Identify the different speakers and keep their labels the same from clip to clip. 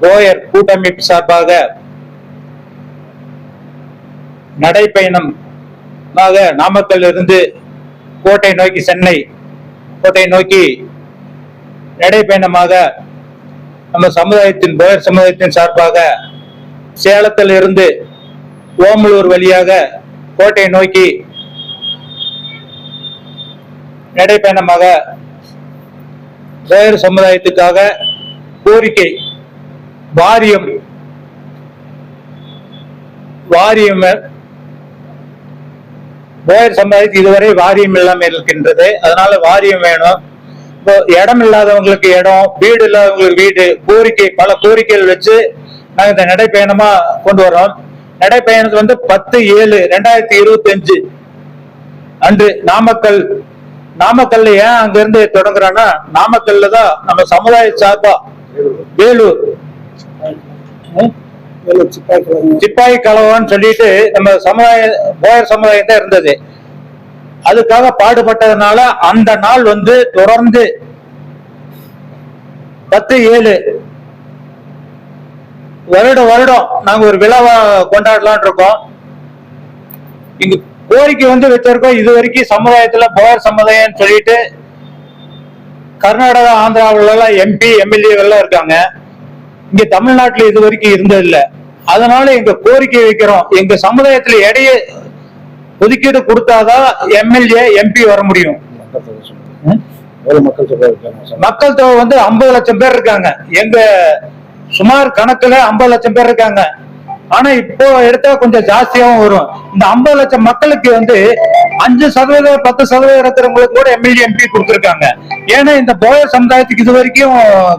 Speaker 1: Boer கூட்டமைப்பு சார்பாக நடைப்பயணம் நாமக்கல் இருந்து கோட்டை நோக்கி சென்னை கோட்டை நோக்கி நடைப்பயணமாக நம்ம சமுதாயத்தின் போயர் சமுதாயத்தின் சார்பாக சேலத்தில் இருந்து ஓமலூர் வழியாக கோட்டை நோக்கி நடைப்பயணமாக போயர் சமுதாயத்துக்காக கோரிக்கை வாரியம். வாரியம் போயர் சமுதாயத்துக்கு இதுவரை வாரியம் இல்லாமல் இருக்கின்றது. அதனால வாரியம் வேணும். இப்போ இடம் இல்லாதவங்களுக்கு இடம் வீடு இல்லாதவங்களுக்கு வீடு கோரிக்கை பல கோரிக்கைகள் வச்சு நாங்கள் இந்த நடைப்பயணமா கொண்டு வரோம் நடைப்பயணத்து வந்து பத்து ஏழு ரெண்டாயிரத்தி இருபத்தி அஞ்சு அன்று நாமக்கல் நாமக்கல்ல ஏன் அங்கிருந்து தொடங்குறான்னா நாமக்கல்ல தான் நம்ம சமுதாய சார்பா வேலூர் சிப்பாய் கலவன்னு சொல்லிட்டு நம்ம சமுதாய போயர் சமுதாயம் தான் இருந்தது. அதுக்காக பாடுபட்டதுனால அந்த நாள் வந்து தொடர்ந்து பத்து ஏழு வருடம் வருடம் நாங்க ஒரு விழாவா கொண்டாடலாம்னு இருக்கோம். இங்க கோரிக்கை வந்து வச்சிருக்கோம். இது வரைக்கும் சமுதாயத்துல போயர் சமுதாயம் சொல்லிட்டு கர்நாடகா ஆந்திராவில எல்லாம் எம்பி எம்எல்ஏ எல்லாம் இருக்காங்க. இங்க தமிழ்நாட்டுல இது வரைக்கும் இருந்தது இல்ல அதனால எங்க கோரிக்கை வைக்கிறோம். எங்க சமுதாயத்துல எடைய ஒதுக்கீடு கொடுத்தாதான் எம்எல்ஏ எம்பி வர முடியும்.
Speaker 2: மக்கள் தொகை
Speaker 1: வந்து ஐம்பது லட்சம் பேர் இருக்காங்க. எங்க சுமார் கணக்குல ஐம்பது லட்சம் பேர் இருக்காங்க. ஆனா இப்போ எடுத்தா கொஞ்சம் ஜாஸ்தியாவும் வரும். இந்த ஐம்பது லட்சம் மக்களுக்கு வந்து அஞ்சு சதவீதம் பத்து சதவீதம் இருக்கிறவங்களுக்கு கூட எம்எல்ஏ எம்பி கொடுத்துருக்காங்க. ஏன்னா இந்த போயர் சமுதாயத்துக்கு இது வரைக்கும்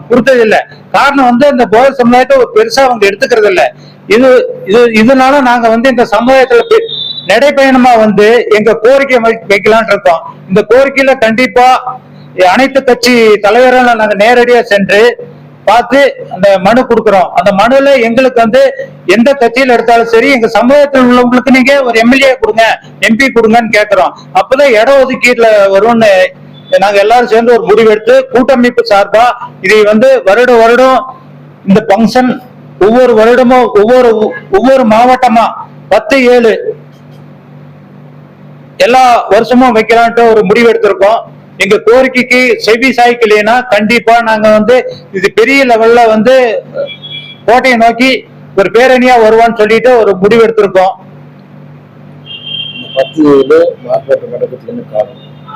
Speaker 1: கொடுத்தது இல்ல காரணம் வந்து இந்த போயர் சமுதாயத்தை ஒரு பெருசா அவங்க எடுத்துக்கிறது இல்ல இது இது இதனால நாங்க வந்து இந்த சமுதாயத்துல பெ- நடைப்பயணமா வந்து எங்க கோரிக்கை வைக்கலான் இருக்கோம். இந்த கோரிக்கையில கண்டிப்பா அனைத்து கட்சி தலைவர்கள் நாங்க நேரடியா சென்று பார்த்து அந்த மனு கொடுக்குறோம். அந்த மனுல எங்களுக்கு வந்து எந்த கட்சியில எடுத்தாலும் சரி எங்க சமூகத்தில் உள்ளவங்களுக்கு நீங்க ஒரு எம்எல்ஏ கொடுங்க எம்பி கொடுங்கன்னு கேட்கிறோம் அப்பதான் இட ஒதுக்கீட்டுல வரும்னு நாங்க எல்லாரும் சேர்ந்து ஒரு முடிவெடுத்து கூட்டமைப்பு சார்பா இதை வந்து வருட வருடம் இந்த ஃபங்க்ஷன் ஒவ்வொரு வருடமும் ஒவ்வொரு ஒவ்வொரு மாவட்டமா பத்து ஏழு எல்லா வருஷமும் வைக்கலான்ட்டு ஒரு முடிவு எடுத்திருக்கோம் எங்க கோரிக்கைக்கு செவி சாய்க்கலைன்னா கண்டிப்பா நாங்க வந்து இது பெரிய லெவல்ல வந்து கோட்டையை நோக்கி ஒரு பேரணியா வருவான்னு சொல்லிட்டு ஒரு முடிவு எடுத்திருக்கோம்.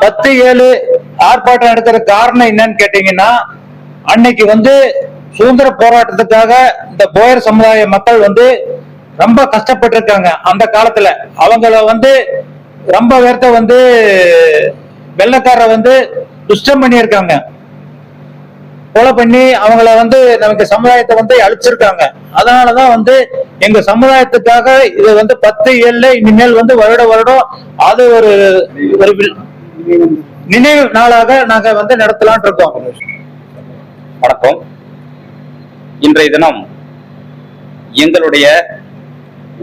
Speaker 2: பத்து ஏழு ஆர்ப்பாட்டம்
Speaker 1: நடக்கிற காரணம் என்னன்னு கேட்டீங்கன்னா அன்னைக்கு வந்து சுதந்திர போராட்டத்துக்காக இந்த போயர் சமுதாய மக்கள் வந்து ரொம்ப கஷ்டப்பட்டு இருக்காங்க அந்த காலத்துல அவங்கள வந்து ரொம்ப பேர்த்த வந்து வெள்ளக்கார வந்து துஷ்டம் பண்ணியிருக்காங்க. கொலை பண்ணி அவங்கள வந்து நமக்கு சமுதாயத்தை வந்து அழிச்சிருக்காங்க. அதனாலதான் வந்து எங்க சமுதாயத்துக்காக இது வந்து பத்து ஏழுல இனிமேல் வந்து வருட வருடம் அது ஒரு ஒரு நினைவு நாளாக நாங்க வந்து நடத்தலாம்னு இருக்கோம்.
Speaker 3: வணக்கம். இன்றைய தினம் எங்களுடைய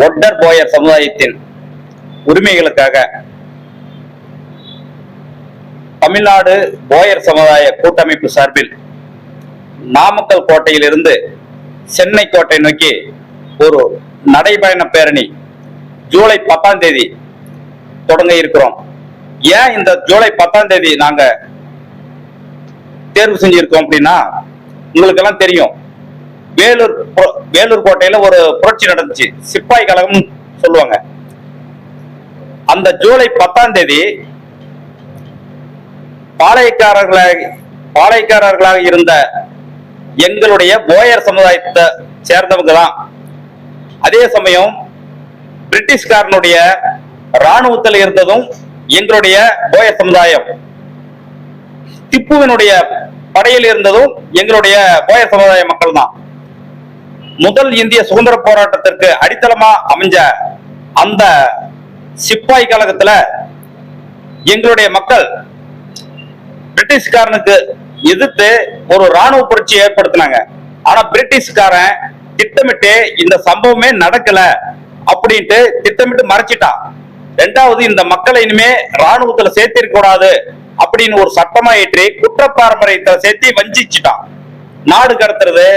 Speaker 3: ஒட்டர் போயர் சமுதாயத்தின் உரிமைகளுக்காக தமிழ்நாடு போயர் சமுதாய கூட்டமைப்பு சார்பில் நாமக்கல் கோட்டையிலிருந்து சென்னை கோட்டை நோக்கி ஒரு நடைபயண பேரணி ஜூலை பத்தாம் தேதி தொடங்க இருக்கிறோம். ஏன் இந்த ஜூலை பத்தாம் தேதி நாங்க தேர்வு செஞ்சிருக்கோம் அப்படின்னா உங்களுக்கு எல்லாம் தெரியும். வேலூர் வேலூர் கோட்டையில ஒரு புரட்சி நடந்துச்சு. சிப்பாய் கழகம் சொல்லுவாங்க. அந்த ஜூலை பத்தாம் தேதி பாளையக்காரர்களாக பாளையக்காரர்களாக இருந்த எங்களுடைய போயர் சமுதாயத்தை சேர்ந்தவங்க தான் அதே சமயம் பிரிட்டிஷ்காரனுடைய ராணுவத்தில் இருந்ததும் எங்களுடைய போயர் சமுதாயம். திப்புவினுடைய படையில் இருந்ததும் எங்களுடைய போயர் சமுதாய மக்கள் தான் முதல் இந்திய சுதந்திர போராட்டத்திற்கு அடித்தளமா அமைஞ்ச அந்த சிப்பாய் கழகத்துல எங்களுடைய மக்கள் பிரிட்டிஷ்காரனுக்கு எதிர்த்து ஒரு ராணுவ புரட்சி ஏற்படுத்தினாங்க. ஆனா பிரிட்டிஷ்காரன் திட்டமிட்டு இந்த சம்பவமே நடக்கல அப்படின்ட்டு திட்டமிட்டு மறைச்சிட்டான். ரெண்டாவது இந்த மக்களை இனிமே ராணுவத்துல சேர்த்திருக்க கூடாது அப்படின்னு ஒரு சட்டமா ஏற்றி குற்ற பாரம்பரியத்தை சேர்த்து வஞ்சிச்சுட்டான். நாடு கடத்துறது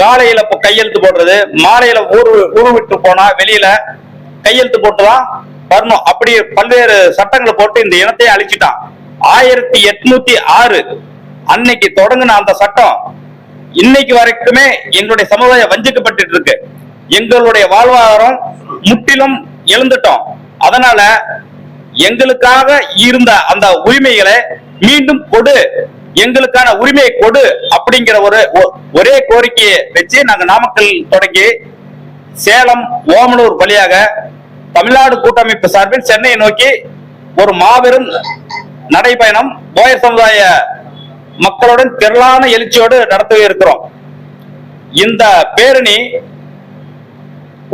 Speaker 3: காலையில கையெழுத்து போடுறது மாலையில ஊர் ஊரு விட்டு போனா வெளியில கையெழுத்து போட்டுதான் வரணும். அப்படி பல்வேறு சட்டங்களை போட்டு இந்த இனத்தை அழிச்சிட்டான். ஆயிரத்தி எட்நூத்தி ஆறு அன்னைக்கு தொடங்கின அந்த சட்டம் இன்னைக்கு வரைக்குமே எங்களுடைய சமுதாயம் வஞ்சிக்கப்பட்டு இருக்கு. எங்களுடைய வாழ்வாதாரம் முற்றிலும் எழுந்துட்டோம். அதனால எங்களுக்காக இருந்த அந்த உரிமைகளை மீண்டும் கொடு. எங்களுக்கான உரிமையை கொடு அப்படிங்கிற ஒரு ஒ- ஒரே கோரிக்கையை வச்சு நாங்க நாமக்கல் தொடங்கி சேலம் ஓமலூர் வழியாக தமிழ்நாடு கூட்டமைப்பு சார்பில் சென்னையை நோக்கி ஒரு மாபெரும் நடைபயணம் போயர் சமுதாய மக்களுடன் திரளான எழுச்சியோடு நடத்தவே இருக்கிறோம். இந்த பேரணி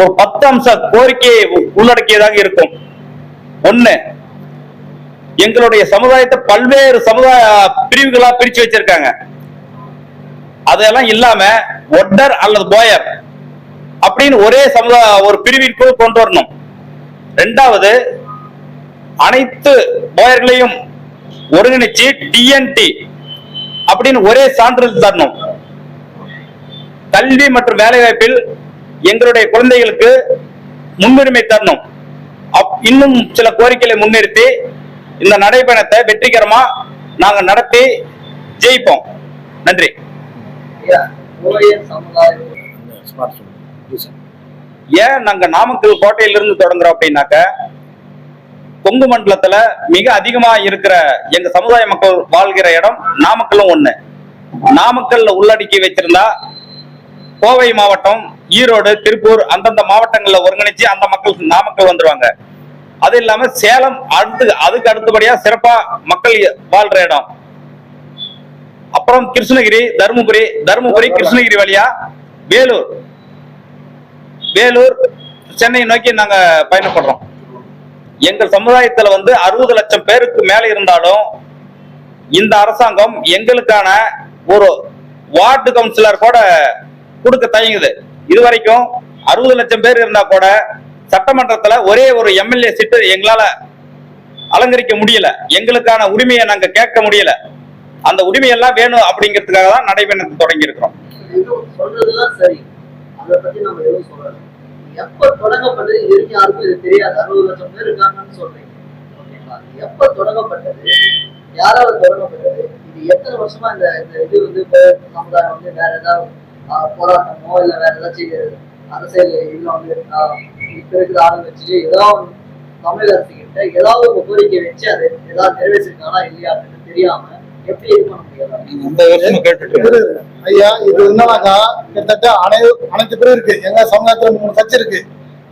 Speaker 3: ஒரு பத்து அம்ச கோரிக்கையை உள்ளடக்கியதாக இருக்கும். ஒண்ணு எங்களுடைய சமுதாயத்தை பல்வேறு சமுதாய பிரிவுகளா பிரிச்சு வச்சிருக்காங்க. அதெல்லாம் இல்லாம ஒட்டர் அல்லது போயர் அப்படின்னு ஒரே சமுதாய ஒரு பிரிவிற்குள் கொண்டு வரணும். ரெண்டாவது அனைத்து போயர்களையும் ஒருங்கிணைச்சு டிஎன்டி அப்படின்னு ஒரே சான்றிதழ் தரணும். கல்வி மற்றும் வேலைவாய்ப்பில் எங்களுடைய குழந்தைகளுக்கு முன்னுரிமை தரணும். அப்- இன்னும் சில கோரிக்கைகளை முன்னிறுத்தி இந்த நடைபயணத்தை வெற்றிகரமா நாங்க நடத்தி ஜெயிப்போம். நன்றி. ஏன் நாங்க நாமக்கல் கோட்டையிலிருந்து தொடங்குறோம் அப்படின்னாக்க கொங்கு மண்டலத்துல மிக அதிகமா இருக்கிற எங்க சமுதாய மக்கள் வாழ்கிற இடம் நாமக்கல்லும் ஒண்ணு. நாமக்கல்ல உள்ளடக்கி வச்சிருந்தா கோவை மாவட்டம் ஈரோடு திருப்பூர் அந்தந்த மாவட்டங்கள்ல ஒருங்கிணைச்சு அந்த மக்கள் நாமக்கல் வந்துருவாங்க. அது இல்லாம சேலம் அடுத்து அதுக்கு அடுத்தபடியா சிறப்பா மக்கள் வாழ்ற இடம். அப்புறம் கிருஷ்ணகிரி தருமபுரி தருமபுரி கிருஷ்ணகிரி வழியா வேலூர். வேலூர் சென்னை நோக்கி நாங்க பயணப்படுறோம். எங்கள் சமுதாயத்துல வந்து அறுபது லட்சம் பேருக்கு மேல இருந்தாலும் இந்த அரசாங்கம் எங்களுக்கான ஒரு வார்டு கவுன்சிலர் கூட கொடுக்க தயங்குது. இது வரைக்கும் அறுபது லட்சம் பேர் இருந்தா கூட சட்டமன்றத்துல ஒரே ஒரு எம்எல்ஏ சீட்டு எங்களால அலங்கரிக்க முடியல. எங்களுக்கான உரிமையை நாங்க கேட்க முடியல. அந்த உரிமையெல்லாம் வேணும் அப்படிங்கிறதுக்காக தான் நடைபயணத்தை தொடங்கி இருக்கிறோம்
Speaker 4: எப்ப தொடங்கப்பட்டது இது வரைக்கும் யாருக்கும் இது தெரியாது. அறுபது லட்சம் பேர் இருக்காங்கன்னு சொல்றீங்க. ஓகேங்களா எப்ப தொடங்கப்பட்டது? யாரால தொடங்கப்பட்டது? இது எத்தனை வருஷமா இந்த இந்த இது வந்து சமுதாயம் வந்து வேற ஏதாவது ஆஹ், போராட்டமோ இல்ல வேற ஏதாச்சும் அரசியல் இதுல வந்து இப்ப இருக்கிற ஆரம்பிச்சு வச்சு ஏதாவது தமிழக அரசு கிட்ட ஏதாவது ஒரு கோரிக்கை வச்சு அது ஏதாவது நிறைவேற்றிருக்காங்களா இல்லையா அப்படின்னு தெரியாம
Speaker 5: ஐயா இது என்னன்னாக்கா கிட்டத்தட்ட அனை அனைத்து பேரும் இருக்கு. எங்க சமுதாயத்துல மூணு கட்சி இருக்கு.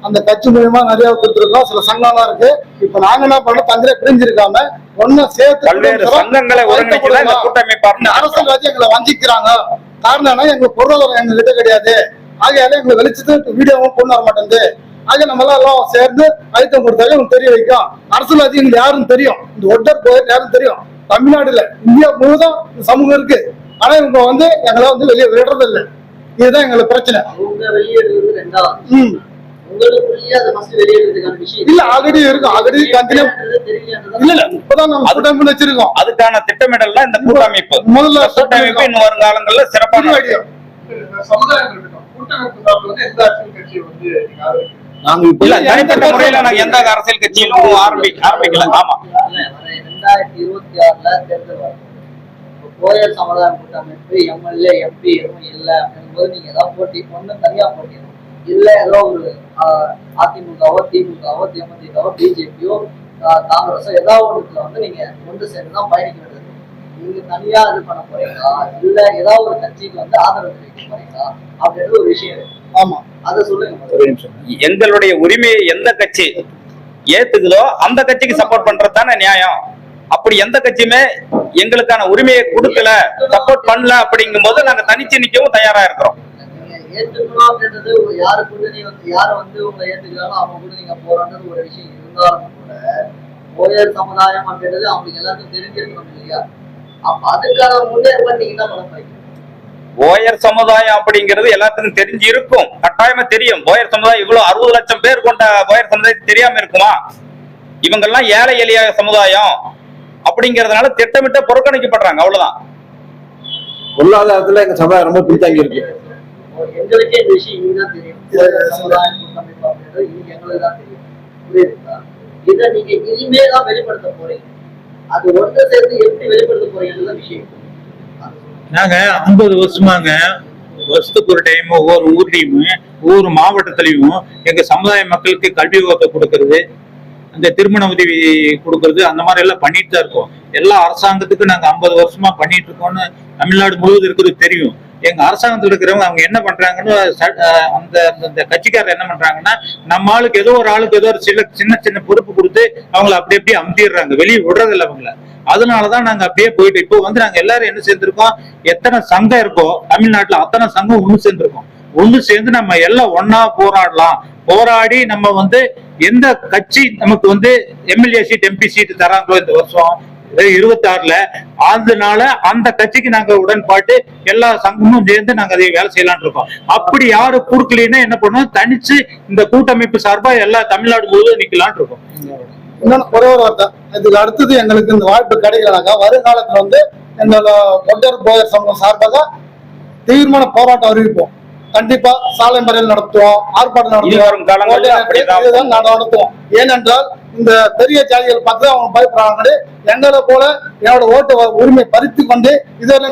Speaker 5: அந்த கட்சி மூலியமா நிறைய கொடுத்துருக்கோம். சில சங்கம்லாம் இருக்கு. இப்ப நாங்க என்ன பண்ணோம்? தந்திர பிரிஞ்சிருக்காம ஒண்ணு சேர்த்து அரசியல்வாதி எங்களை வஞ்சிக்கிறாங்க. காரணம் எங்க பொருளாதாரம் எங்க கிட்ட கிடையாது. ஆகையால எங்களை வெளிச்சத்து வீடியோவும் கொண்டு வர மாட்டேங்குது. ஆக நம்ம எல்லாம் சேர்ந்து அழுத்தம் கொடுத்தாலே உங்களுக்கு தெரிய வைக்கும். அரசியல்வாதி எங்களுக்கு யாருன்னு தெரியும். இந்த ஒட்டர் போயர் யாருன்னு தெரியும். தமிழ்நாடுல இந்தியா முழுவதும் இந்த சமூகம் இருக்கு. ஆனா இவங்க வந்து எங்களை வந்து வெளியே விடுறது இல்லை இதுதான் எங்களுக்கு பிரச்சனை. இல்ல ஆல்ரெடி இருக்கும். ஆல்ரெடி கண்டினியூ இல்ல இல்ல இப்பதான் நம்ம கூட்டமைப்பு வச்சிருக்கோம்.
Speaker 3: அதுக்கான திட்டமிடல் இந்த கூட்டமைப்பு.
Speaker 5: முதல்ல
Speaker 3: கூட்டமைப்பு இன்னும் வருங்காலங்கள்ல சிறப்பான
Speaker 6: நீங்க
Speaker 2: இப்போ
Speaker 3: இல்ல தனிப்பட்ட முறையில நாங்க எந்த அரசியல் கட்சியிலும் ஆரம்பி ஆரம்பிக்கல. ஆமா.
Speaker 4: ரெண்டாயிரத்தி இருபத்தி ஆறுல தேர்தல் இப்போ கோயல் சமுதாயம் கூட்டமைப்பு எம்எல்ஏ எம்பி எதுவும் இல்ல அப்படிங்கும்போது நீங்க ஏதாவது போட்டி ஒண்ணு தனியா போட்டிடணும். இல்ல ஏதோ ஒரு அதிமுகவோ திமுகவோ தேமுதிகவோ பிஜேபியோ காங்கிரஸோ ஏதாவது ஒண்ணுல வந்து நீங்க ஒன்று சேர்ந்து தான் பயணிக்க வேண்டியது. நீங்க தனியா இது பண்ண போறீங்களா? இல்ல ஏதாவது ஒரு கட்சிக்கு வந்து ஆதரவு தெரிவிக்க போறீங்களா? அப்படின்றது ஒரு விஷயம். இருக்கு
Speaker 5: ஆமா.
Speaker 4: அதை சொல்லுங்க.
Speaker 3: எங்களுடைய உரிமையை எந்த கட்சி ஏத்துக்குதோ அந்த கட்சிக்கு சப்போர்ட் பண்றது தானே நியாயம். அப்படி எந்த கட்சியுமே எங்களுக்கான உரிமையை கொடுக்கல சப்போர்ட் பண்ணல அப்படிங்கும் போது நாங்க தனிச்சு நிக்கவும் தயாரா இருக்கிறோம்.
Speaker 4: சமுதாயம் அப்படின்றது அவங்களுக்கு எல்லாத்துக்கும் தெரிஞ்சிருக்கணும் இல்லையா? அப்ப அதுக்கான முன்னேற்பாடு நீங்க தான் பண்ண போறீங்க
Speaker 3: ஓயர் சமுதாயம் அப்படிங்கிறது எல்லாத்துக்கும் தெரிஞ்சு இருக்கும். கட்டாயமா தெரியும். ஓயர் சமுதாயம் இவ்வளவு அறுபது லட்சம் பேர் கொண்ட ஓயர் சமுதாயம் தெரியாம இருக்குமா? இவங்கெல்லாம் ஏழை எளிய சமுதாயம். அப்படிங்கறதுனால திட்டமிட்ட புறக்கணிக்கப்படுறாங்க. அவ்வளவுதான்.
Speaker 2: பொருளாதாரத்துல எங்க சமுதாயம் ரொம்ப பின்தங்கி இருக்கு.
Speaker 4: இப்போ எங்களுக்கே இந்த விஷயம் இனிதான் தெரியும். சிறுவர் சமுதாயம் கூட்டமைப்பு அப்படின்றது இனி எங்களுக்கு தான் தெரியும். புரியுதுங்களா? இதை நீங்க இனிமே தான் வெளிப்படுத்த போறீங்க. அது ஒன்று சேர்ந்து எப்படி வெளிப்படுத்த விஷயம்.
Speaker 1: நாங்க ஐம்பது வருஷமாங்க வருஷத்துக்கு ஒரு டைம் ஒவ்வொரு ஊர்லயும் ஒவ்வொரு மாவட்டத்திலையும் எங்க சமுதாய மக்களுக்கு கல்வி உதவி கொடுக்கறது அந்த திருமண உதவி கொடுக்கறது அந்த மாதிரி எல்லாம் பண்ணிட்டு தான் இருக்கோம். எல்லா அரசாங்கத்துக்கும் நாங்க ஐம்பது வருஷமா பண்ணிட்டு இருக்கோம்னு தமிழ்நாடு முழுவதும் இருக்கிறது தெரியும். எங்க அரசாங்கத்தில் இருக்கிறவங்க அவங்க என்ன பண்றாங்கன்னு ச- அந்த அந்த- அந்த கட்சிக்காரர் என்ன பண்றாங்கன்னா நம்ம ஆளுக்கு ஏதோ ஒரு ஆளுக்கு ஏதோ ஒரு சில சின்ன சின்ன பொறுப்பு கொடுத்து அவங்கள அப்படி அப்படியே அமுத்திடுறாங்க. வெளியே விடுறதில்ல அவங்கள. அதனாலதான் நாங்க அப்படியே போயிட்டு இப்போ வந்து நாங்க எல்லாரும் என்ன சேர்ந்திருக்கோம் எத்தனை சங்கம் இருக்கோ தமிழ்நாட்டுல அத்தனை சங்கம் ஒண்ணு சேர்ந்திருக்கோம். ஒன்று சேர்ந்து நம்ம எல்லாம் ஒன்னா போராடலாம். போராடி நம்ம வந்து எந்த கட்சி நமக்கு வந்து எம்எல்ஏ சீட் எம்பி சீட் தராங்களோ இந்த வருஷம் இருபத்தி ஆறுல அதனால அந்த கட்சிக்கு நாங்க உடன்பாட்டு எல்லா சங்கமும் சேர்ந்து நாங்க அதை வேலை செய்யலாம்னு இருக்கோம். அப்படி யாரு கொடுக்கலன்னா என்ன பண்ணுவோம்? தனிச்சு இந்த கூட்டமைப்பு சார்பா எல்லா தமிழ்நாடு முழுவதும் நிக்கலாம்னு இருக்கோம்.
Speaker 5: ஒரே ஒரு வார்த்தை. இதுக்கு அடுத்தது எங்களுக்கு இந்த வாய்ப்பு கிடைக்கலனாக்கா வருங்காலத்துல வந்து எங்களோட ஒட்டர் போயர் சங்கம் சார்பாக தீர்மான போராட்டம் அறிவிப்போம். கண்டிப்பா சாலை மறியல் நடத்துவோம் ஆர்ப்பாட்டம் நடத்துவோம். நடத்துவோம். ஏனென்றால் இந்த பெரிய ஜாதிகள் பார்த்து அவங்க பயப்படுறாங்க எங்களை போல என்னோட ஓட்டு உரிமை பறித்து கொண்டு இதுவரை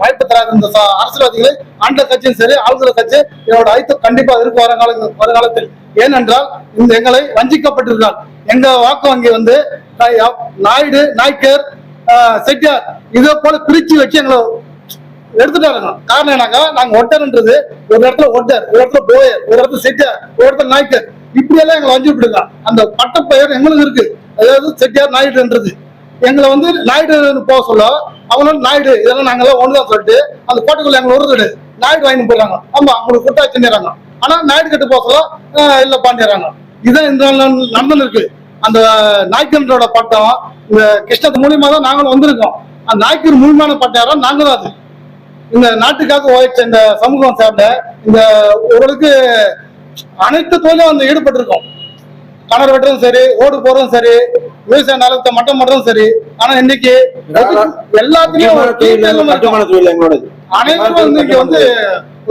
Speaker 5: வாய்ப்பு தராத. இந்த அரசியல்வாதிகளை ஆண்ட கட்சியும் சரி ஆளுநர் கட்சி என்னோட ஐத்து கண்டிப்பா இருக்கு வருங்கால வருங்காலத்தில் ஏனென்றால் இந்த எங்களை வஞ்சிக்கப்பட்டிருக்கார் எங்க வாக்கு வங்கி வந்து நாயுடு நாய்க்கர் செட்டியார் இதே போல பிரிச்சு வச்சு எங்களை எடுத்துட்டாருங்க காரணம் என்னங்க நாங்க ஒட்டர்ன்றது ஒரு இடத்துல ஒட்டர் ஒரு இடத்துல போயர் ஒரு இடத்துல செட்டியார் ஒரு இடத்துல நாய்க்கர். இப்படி எல்லாம் எங்களை வஞ்சி விட்டுருங்க அந்த பெயர் எங்களுக்கு இருக்கு. அதாவது செட்டியார் நாயுடுன்றது. எங்களை வந்து நாயுடு போக சொல்ல அவங்களும் நாயுடு. இதெல்லாம் நாங்கெல்லாம் ஒண்ணுதான் சொல்லிட்டு அந்த கோட்டைக்குள்ள எங்களை வருது நாயுடு வாங்கி போயிடறாங்க. ஆமா அவங்களுக்கு குட்டா வச்சுறாங்க ஆனா நாயுடு கட்டு போக சொல்ல இல்ல பாண்டியறாங்க இதான் இந்த நடந்து இருக்கு. அந்த நாய்க்கன்றோட பட்டம் இந்த கிருஷ்ணத்து மூலியமா தான் நாங்களும் வந்திருக்கோம். அந்த நாய்க்கர் மூலியமான பட்டம் யாரோ நாங்க தான் அது. இந்த நாட்டுக்காக உழைச்ச இந்த சமூகம் சார்ந்த இந்த உங்களுக்கு அனைத்து தொழிலும் வந்து ஈடுபட்டிருக்கோம். கிணறு வெட்டுறதும் சரி ஓடு போறதும் சரி விவசாய நிலத்தை மட்டம் பண்றதும் சரி. ஆனா இன்னைக்கு எல்லாத்துலயும் அனைவரும் வந்து இங்க வந்து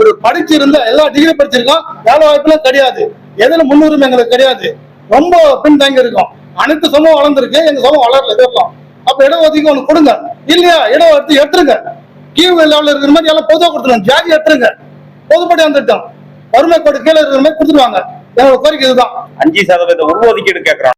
Speaker 5: ஒரு படிச்சிருந்த எல்லா டிகிரி படிச்சிருக்கோம். வேலை வாய்ப்புலாம் கிடையாது. எதுல முன்னுரிமை எங்களுக்கு கிடையாது. ரொம்ப பின்தங்கி இருக்கோம் அனைத்து சமூகம் வளர்ந்துருக்கு. எங்க சமூகம் வளரல இதெல்லாம் அப்ப இட ஒதுக்கி ஒண்ணு கொடுங்க. இல்லையா? எடுத்து எடுத்துருங்க. கீழ் லெவலில் இருக்கிற மாதிரி எல்லாம் பொதுவாக கொடுத்துருவாங்க. ஜாதி எடுத்துருங்க. பொதுப்படி வந்துட்டோம். வறுமை கோடு கீழே இருக்கிற மாதிரி கொடுத்துருவாங்க. என்னோட கோரிக்கை இதுதான்.
Speaker 3: அஞ்சு சதவீத உள்ஒதுக்கீடு கேட்கறாங்க